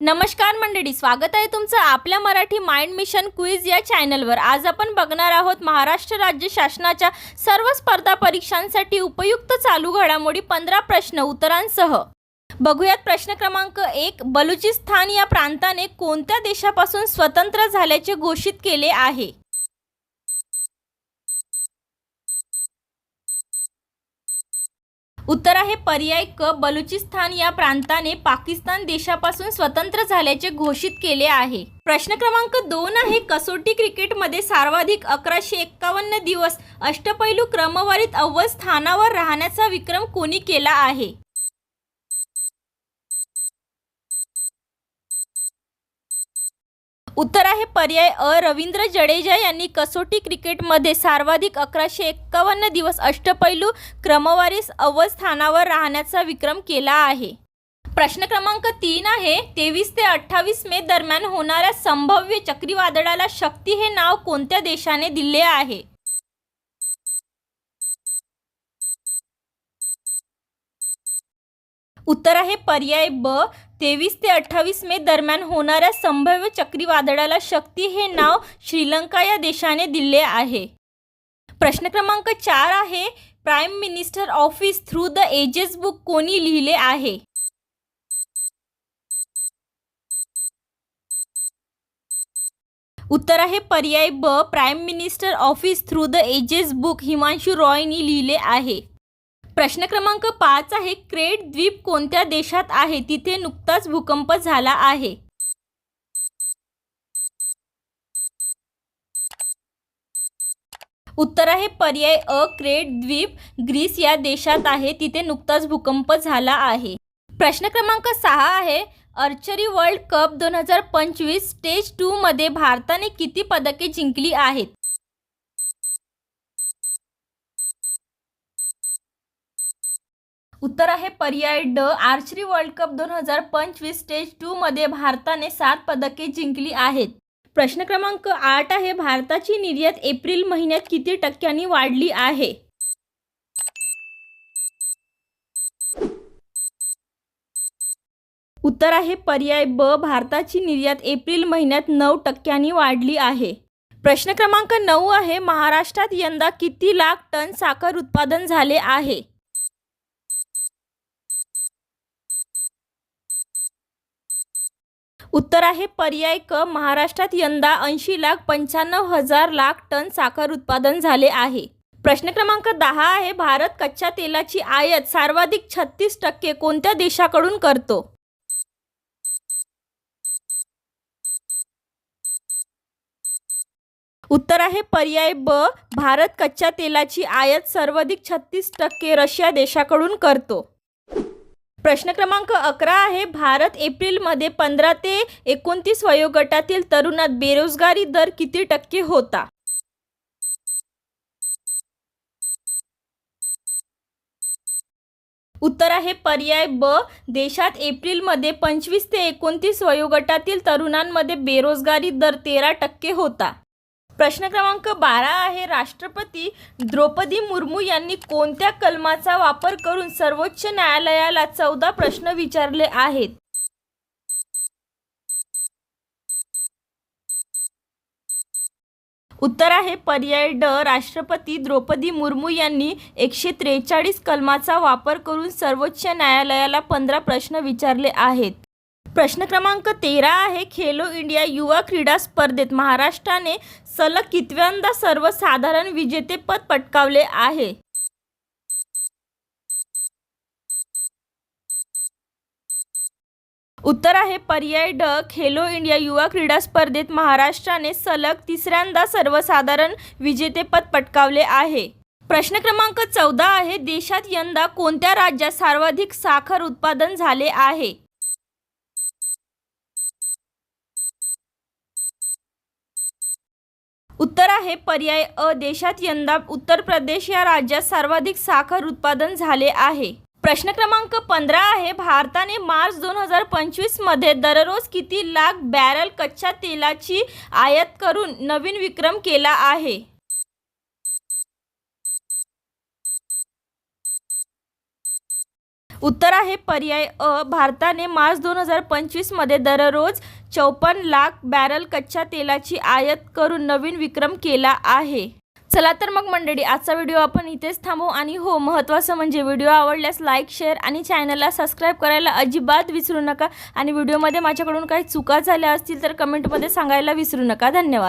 नमस्कार मंडळी स्वागत आहे तुमचं आपल्या मराठी माइंड मिशन क्विज या चॅनलवर. आज आपण बघणार आहोत महाराष्ट्र राज्य शासनाच्या सर्व स्पर्धा परीक्षांसाठी उपयुक्त चालू घडामोडी पंधरा प्रश्न उत्तरांसह. बघूयात प्रश्न क्रमांक एक बलुचिस्तान या प्रांताने कोणत्या देशापासून स्वतंत्र झाल्याचे घोषित केले आहे? उत्तर आहे पर्याय क बलुचिस्तान या प्रांताने पाकिस्तान देशापासून स्वतंत्र झाल्याचे घोषित केले आहे. प्रश्न क्रमांक दोन आहे कसोटी क्रिकेटमध्ये सर्वाधिक अकराशे एक्कावन्न दिवस अष्टपैलू क्रमवारीत अव्वल स्थानावर राहण्याचा विक्रम कोणी केला आहे? उत्तर आहे पर्याय अ. रवींद्र जडेजा यांनी कसोटी क्रिकेटमध्ये सर्वाधिक अकराशे एक्कावन्न दिवस अष्टपैलू क्रमवारीस अव्वल स्थानावर राहण्याचा विक्रम केला आहे. प्रश्न क्रमांक तीन आहे तेवीस ते अठ्ठावीस मे दरम्यान होणाऱ्या संभाव्य चक्रीवादळाला शक्ती हे नाव कोणत्या देशाने दिले आहे? उत्तर आहे पर्याय ब, तेवीस ते अठ्ठावीस मे दरम्यान होणाऱ्या संभाव्य चक्रीवादळाला शक्ती हे नाव श्रीलंका या देशाने दिले आहे. प्रश्न क्रमांक चार आहे prime minister office through the ages book कोणी लिहिले आहे? उत्तर आहे पर्याय ब prime minister office through the ages book Himanshu रॉयनी लिहिले आहे. प्रश्न क्रमांक पाच आहे क्रेट द्वीप कोणत्या देशात आहे? तिथे नुकताच भूकंप झाला आहे. उत्तर आहे पर्याय अ क्रेट द्वीप ग्रीस या देशात आहे तिथे नुकताच भूकंप झाला आहे. प्रश्न क्रमांक सहा आहे अर्चरी वर्ल्ड कप दोन हजार पंचवीस स्टेज टू मध्ये भारताने किती पदके जिंकली आहेत? उत्तर आहे पर्याय ड. आर्चरी वर्ल्ड कप दोन हजार पंचवीस स्टेज टू मध्ये भारताने सात पदके जिंकली आहेत. प्रश्न क्रमांक आठ आहे भारताची निर्यात एप्रिल महिन्यात किती टक्क्यांनी वाढली आहे? उत्तर आहे पर्याय ब भारताची निर्यात एप्रिल महिन्यात नऊ टक्क्यांनी वाढली आहे. प्रश्न क्रमांक नऊ आहे महाराष्ट्रात यंदा किती लाख टन साखर उत्पादन झाले आहे? उत्तर आहे पर्याय क महाराष्ट्रात यंदा ऐंशी लाख पंच्याण्णव हजार लाख टन साखर उत्पादन झाले आहे. प्रश्न क्रमांक दहा आहे भारत कच्च्या तेलाची आयात सर्वाधिक छत्तीस टक्के कोणत्या देशाकडून करतो? उत्तर आहे पर्याय ब भारत कच्च्या तेलाची आयात सर्वाधिक छत्तीस टक्के रशिया देशाकडून करतो. प्रश्न क्रमांक अकरा आहे भारत एप्रिलमध्ये पंधरा ते एकोणतीस वयोगटातील तरुणात बेरोजगारी दर किती टक्के होता? उत्तर आहे पर्याय ब देशात एप्रिलमध्ये पंचवीस ते एकोणतीस वयोगटातील तरुणांमध्ये बेरोजगारी दर तेरा टक्के होता. प्रश्न क्रमांक बारा आहे. राष्ट्रपती द्रौपदी मुर्मू यांनी कोणत्या कलमाचा वापर करून सर्वोच्च न्यायालयाला चौदा प्रश्न विचारले आहेत? उत्तर आहे पर्याय ड. राष्ट्रपती द्रौपदी मुर्मू यांनी एकशे त्रेचाळीस कलमाचा वापर करून सर्वोच्च न्यायालयाला पंधरा प्रश्न विचारले आहेत. प्रश्न क्रमांक तेरा आहे खेलो इंडिया युवा क्रीडा स्पर्धेत महाराष्ट्राने सलग कितव्यांदा सर्वसाधारण विजेतेपद पटकावले आहे? उत्तर आहे पर्याय ड खेलो इंडिया युवा क्रीडा स्पर्धेत महाराष्ट्राने सलग तिसऱ्यांदा सर्वसाधारण विजेतेपद पटकावले आहे. प्रश्न क्रमांक चौदा आहे देशात यंदा कोणत्या राज्यात सर्वाधिक साखर उत्पादन झाले आहे? उत्तर आहे पर्याय अ देशात यंदा उत्तर प्रदेश या राज्यात सर्वाधिक साखर उत्पादन झाले आहे. प्रश्न क्रमांक पंधरा आहे भारताने मार्च दोन हजार पंचवीसमध्ये दररोज किती लाख बॅरल कच्च्या तेलाची आयात करून नवीन विक्रम केला आहे? उत्तर आहे पर्याय अ भारताने मार्च दोन हजार पंचवीसमध्ये दररोज चौपन्न लाख बॅरल कच्च्या तेलाची आयात करून नवीन विक्रम केला आहे. चला तर मग मंडळी आजचा व्हिडिओ आपण इथेच थांबू आणि हो महत्त्वाचं म्हणजे व्हिडिओ आवडल्यास लाईक शेअर आणि चॅनलला सबस्क्राईब करायला अजिबात विसरू नका आणि व्हिडिओमध्ये माझ्याकडून काही चुका झाल्या असतील तर कमेंटमध्ये सांगायला विसरू नका. धन्यवाद.